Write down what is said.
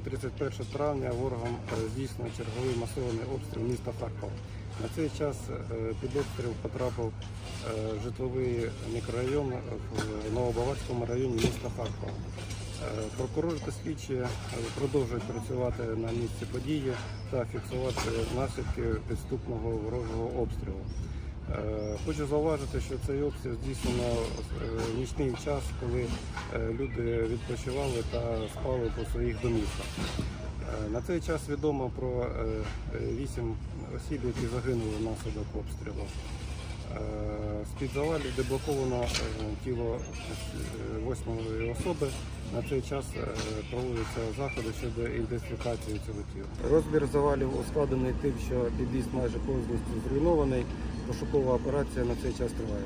21 травня ворогом е, здійснено черговий масований обстріл міста Харкова. На цей час е, під обстріл потрапив е, житловий мікрорайон в Новобаварському районі міста Харкова. Прокурори та слідчі продовжують працювати на місці події та фіксувати наслідки підступного ворожого обстрілу. Е, Хочу зауважити, що цей обстріл здійснено е, в нічний час, коли е, люди відпочивали та спали по своїх домівках. Е, На цей час відомо про е, е, вісім осіб, які загинули внаслідок обстрілу. Е, З-під завалів деблоковано е, тіло е, восьмої особи. На цей час е, проводяться заходи щодо ідентифікації цього тіла. Розбір завалів ускладений тим, що під'їзд майже повністю зруйнований. Пошукова операція на цей час триває.